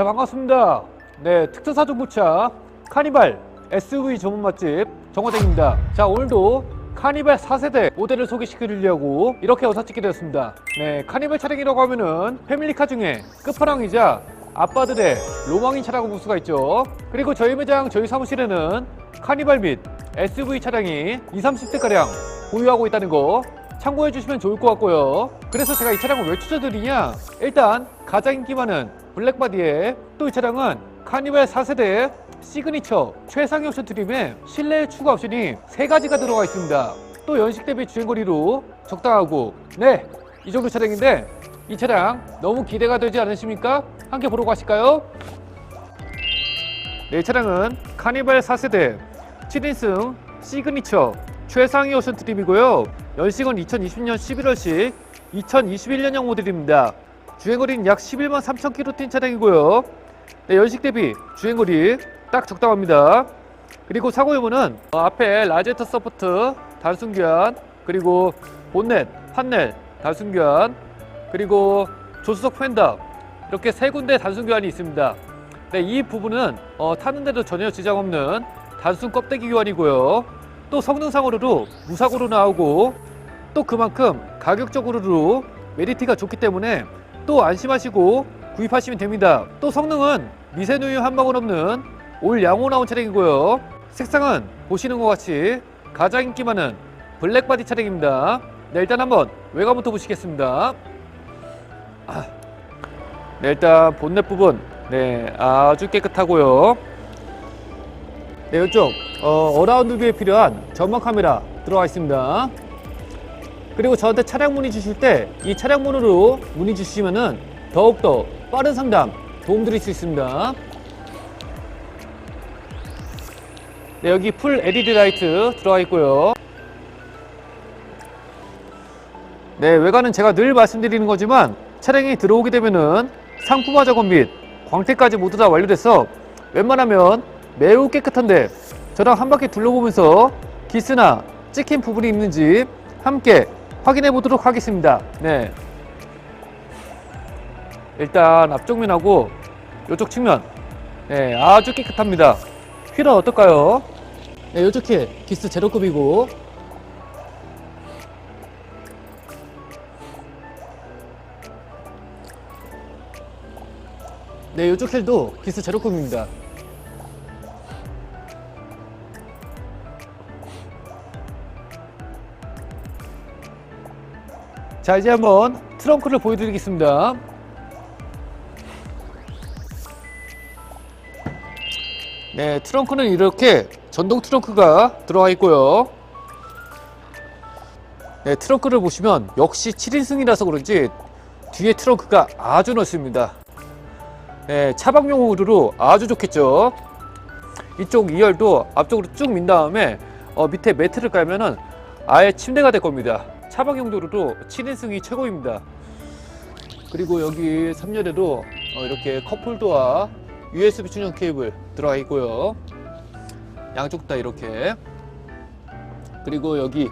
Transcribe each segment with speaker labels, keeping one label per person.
Speaker 1: 자 반갑습니다. 네 특전사 중고차 카니발 SUV 전문 맛집 정화대입니다. 자 오늘도 카니발 4세대 모델을 소개시켜드리려고 이렇게 영상 찍게 되었습니다. 네 카니발 차량이라고 하면은 패밀리카 중에 끝판왕이자 아빠들의 로망인 차량을 볼 수가 있죠. 그리고 저희 매장 저희 사무실에는 카니발 및 SUV 차량이 20, 30대가량 보유하고 있다는 거 참고해 주시면 좋을 것 같고요. 그래서 제가 이 차량을 왜 추천드리냐? 일단 가장 인기 많은 블랙바디에 또 이 차량은 카니발 4세대 시그니처 최상위 옵션 트림에 실내 추가 옵션이 세 가지가 들어가 있습니다. 또 연식 대비 주행거리로 적당하고 네 이 정도 차량인데 이 차량 너무 기대가 되지 않으십니까? 함께 보러 가실까요? 네, 이 차량은 카니발 4세대 7인승 시그니처 최상위 옵션 트림이고요. 연식은 2020년 11월식 2021년형 모델입니다. 주행거리는 약 11만 3천 킬로 뛴 차량이고요. 네, 연식 대비 주행거리 딱 적당합니다. 그리고 사고 어, 앞에 라제트 서포트 단순 교환 그리고 본넷, 판넬 단순 교환 그리고 조수석 펜더 이렇게 세 군데 단순 교환이 있습니다. 네, 이 부분은 어, 타는데도 전혀 지장 없는 단순 껍데기 교환이고요. 또 성능상으로도 무사고로 나오고 또 그만큼 가격적으로도 메리트가 좋기 때문에 또 안심하시고 구입하시면 됩니다. 또 성능은 미세누유 한 방울 없는 올 양호 나온 차량이고요. 색상은 보시는 것 같이 가장 인기 많은 블랙바디 차량입니다. 네, 일단 한번 외관부터 보시겠습니다. 아, 네, 일단 본넷 부분 네, 아주 깨끗하고요. 네, 이쪽 어, 어라운드 뷰에 필요한 전방 카메라 들어가 있습니다. 그리고 저한테 차량 문의 주실 때 이 차량 번호로 문의 주시면은 더욱더 빠른 상담 도움 드릴 수 있습니다. 네, 여기 풀 LED 라이트 들어가 있고요. 네, 외관은 제가 늘 말씀드리는 거지만 차량이 들어오게 되면은 상품화 작업 및 광택까지 모두 다 완료돼서 웬만하면 매우 깨끗한데 저랑 한 바퀴 둘러보면서 기스나 찍힌 부분이 있는지 함께 확인해 보도록 하겠습니다. 네. 일단 앞쪽면하고 이쪽 측면 네, 아주 깨끗합니다. 휠은 어떨까요? 네, 이쪽 휠 기스 제로급이고 네, 이쪽 휠도 기스 제로급입니다. 자, 이제 한번 트렁크를 보여드리겠습니다. 네, 트렁크는 이렇게 전동 트렁크가 들어가 있고요. 네, 트렁크를 보시면 역시 7인승이라서 그런지 뒤에 트렁크가 아주 넓습니다. 네, 차박용으로 아주 좋겠죠. 이쪽 2열도 앞쪽으로 쭉 민 다음에 어, 밑에 매트를 깔면은 아예 침대가 될 겁니다. 차박 용도로도 7인승이 최고입니다. 그리고 여기 3열에도 어, 이렇게 컵홀더와 USB 충전 케이블 들어가 있고요. 양쪽 다 이렇게. 그리고 여기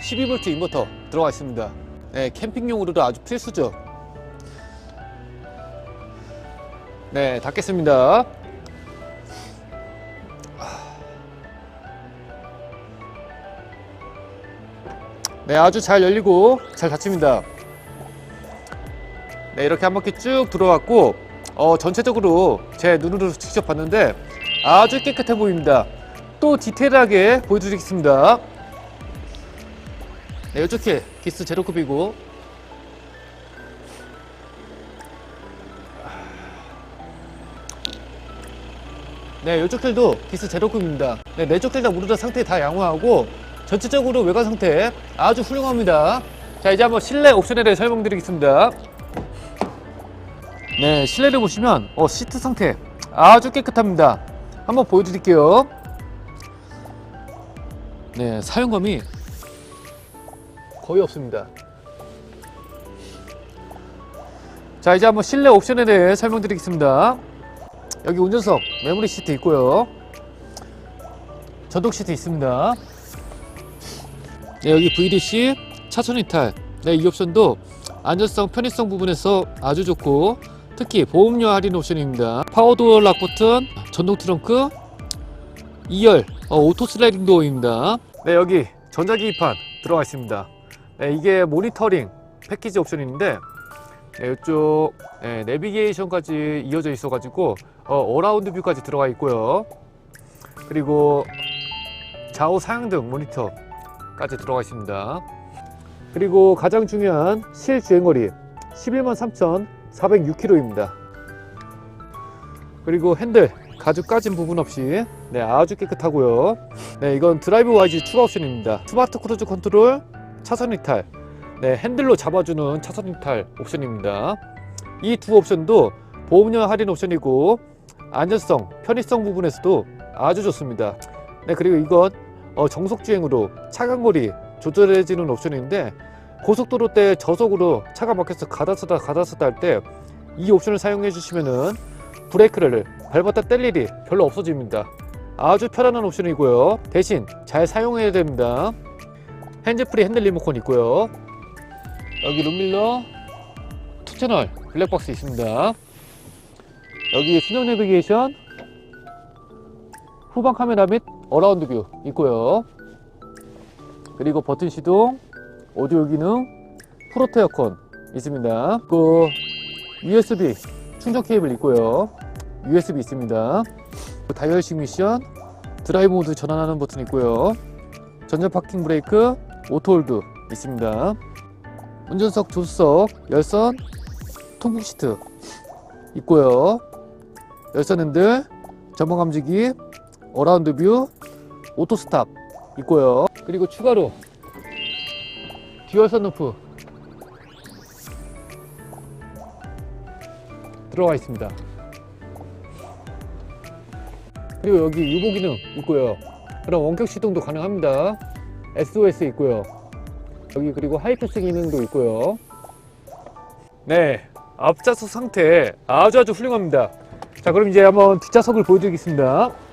Speaker 1: 12V 인버터 들어가 있습니다. 네, 캠핑용으로도 아주 필수죠. 네, 닫겠습니다. 네, 아주 잘 열리고 잘 닫힙니다. 네, 이렇게 한 바퀴 쭉 들어왔고, 어, 전체적으로 제 눈으로 직접 봤는데 아주 깨끗해 보입니다. 또 디테일하게 보여드리겠습니다. 네, 이쪽에 기스 제로급이고, 네, 이쪽 휠도 기스 제로급입니다. 네, 내쪽 휠다 모두 다 상태 다 양호하고 전체적으로 외관 상태 아주 훌륭합니다. 자, 이제 한번 실내 옵션에 대해 설명드리겠습니다. 네, 실내를 보시면 어, 시트 상태 아주 깨끗합니다. 한번 보여드릴게요. 네, 사용감이 거의 없습니다. 자, 이제 한번 실내 옵션에 대해 설명드리겠습니다. 여기 운전석 메모리 시트 있고요. 전동 시트 있습니다. 네, 여기 VDC 차선 이탈. 네, 이 옵션도 안전성, 편의성 부분에서 아주 좋고 특히 보험료 할인 옵션입니다. 파워도어 락 버튼, 전동 트렁크, 2열 어, 오토 슬라이딩 도어입니다. 네 여기 전자기기판 들어가 있습니다. 네, 이게 모니터링 패키지 옵션인데 네, 이쪽 네, 내비게이션까지 이어져 있어 가지고 어, 어라운드 뷰까지 들어가 있고요. 그리고 좌우 사양등 모니터 까지 들어가 있습니다. 그리고 가장 중요한 실주행거리 11만 3,406km입니다. 그리고 핸들 가죽 까진 부분 없이 네, 아주 깨끗하고요. 네, 이건 드라이브 와이즈 추가 옵션입니다. 스마트 크루즈 컨트롤, 차선 이탈, 네, 핸들로 잡아주는 차선 이탈 옵션입니다. 이 두 옵션도 보험료 할인 옵션이고 안전성, 편의성 부분에서도 아주 좋습니다. 네, 그리고 이건 어, 정속 주행으로 차간거리 조절해지는 옵션인데 고속도로 때 저속으로 차가 막혀서 가다쓰다 가다쓰다 할 때 이 옵션을 사용해 주시면은 브레이크를 밟았다 뗄 일이 별로 없어집니다. 아주 편안한 옵션이고요. 대신 잘 사용해야 됩니다. 핸즈프리 핸들 리모컨 있고요. 여기 룸밀러 투 채널 블랙박스 있습니다. 여기 수동 내비게이션 후방 카메라 및 어라운드 뷰 있고요. 그리고 버튼 시동, 오디오 기능, 프로테 어컨 있습니다. 그 USB 충전 케이블 있고요. USB 있습니다. 다이얼식 미션, 드라이브 모드 전환하는 버튼 있고요. 전자 파킹 브레이크, 오토홀드 있습니다. 운전석, 조수석, 열선, 통풍 시트 있고요. 열선 핸들, 전방 감지기, 어라운드 뷰, 오토 스탑 있고요. 그리고 추가로 듀얼 선루프 들어가 있습니다. 그리고 여기 유보 기능 있고요. 그럼 원격 시동도 가능합니다. SOS 있고요. 여기 그리고 하이패스 기능도 있고요. 네, 앞좌석 상태 아주 아주 훌륭합니다. 자, 그럼 이제 한번 뒷좌석을 보여드리겠습니다.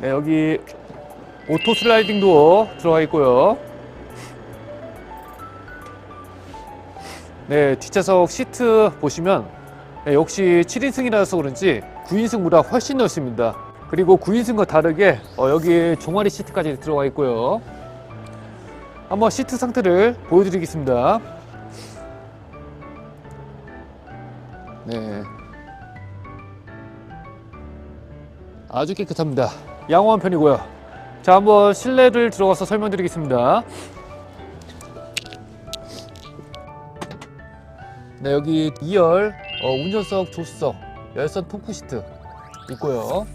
Speaker 1: 네, 여기 오토 슬라이딩 도어 들어가 있고요. 네, 뒷좌석 시트 보시면 네, 역시 7인승이라서 그런지 9인승보다 훨씬 넓습니다. 그리고 9인승과 다르게 어, 여기 종아리 시트까지 들어가 있고요. 한번 시트 상태를 보여드리겠습니다. 네. 아주 깨끗합니다. 양호한 편이고요. 자, 한번 실내를 들어가서 설명드리겠습니다. 네, 여기 2열 어, 운전석, 조수석, 열선 통풍 시트 있고요.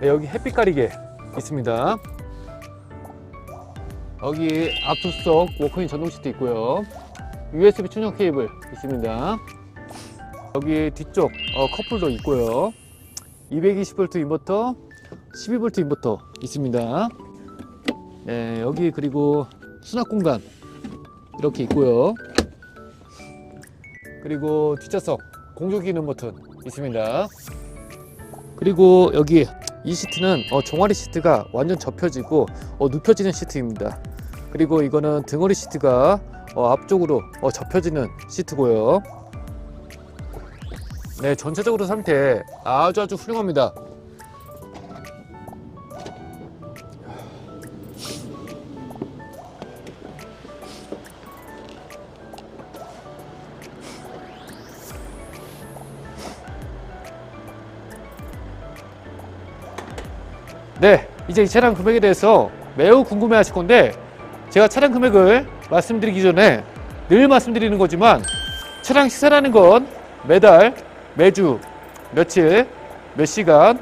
Speaker 1: 네, 여기 햇빛 가리개 있습니다. 여기 앞조수석 워크인 전동 시트 있고요. USB 충전 케이블 있습니다. 여기 뒤쪽 어, 커플도 있고요. 220V 인버터, 12V 인버터 있습니다. 네, 여기 그리고 수납 공간 이렇게 있고요. 그리고 뒷좌석 공조 기능 버튼 있습니다. 그리고 여기 이 시트는 어, 종아리 시트가 완전 접혀지고 어, 눕혀지는 시트입니다. 그리고 이거는 등허리 시트가 어, 앞쪽으로 어, 접혀지는 시트고요. 네, 전체적으로 상태 아주 아주 훌륭합니다. 이제 이 차량 금액에 대해서 매우 궁금해 하실 건데 제가 차량 금액을 말씀드리기 전에 늘 말씀드리는 거지만 차량 시세라는 건 매달, 매주, 며칠, 몇 시간,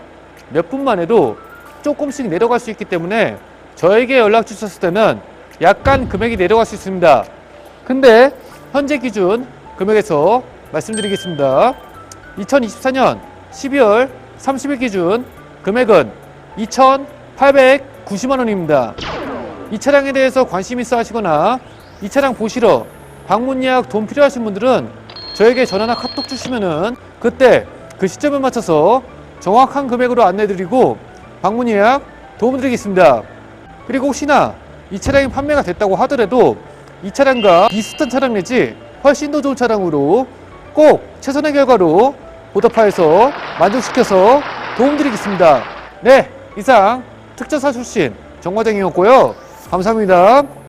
Speaker 1: 몇 분만 해도 조금씩 내려갈 수 있기 때문에 저에게 연락 주셨을 때는 약간 금액이 내려갈 수 있습니다. 근데 현재 기준 금액에서 말씀드리겠습니다. 2024년 12월 30일 기준 금액은 890만원입니다. 이 차량에 대해서 관심 있어 하시거나 이 차량 보시러 방문 예약 돈 필요하신 분들은 저에게 전화나 카톡 주시면은 그때 그 시점에 맞춰서 정확한 금액으로 안내드리고 방문 예약 도움 드리겠습니다. 그리고 혹시나 이 차량이 판매가 됐다고 하더라도 이 차량과 비슷한 차량 내지 훨씬 더 좋은 차량으로 꼭 최선의 결과로 보답하여서 만족시켜서 도움드리겠습니다. 네, 이상 특전사 출신 정과장이었고요. 감사합니다.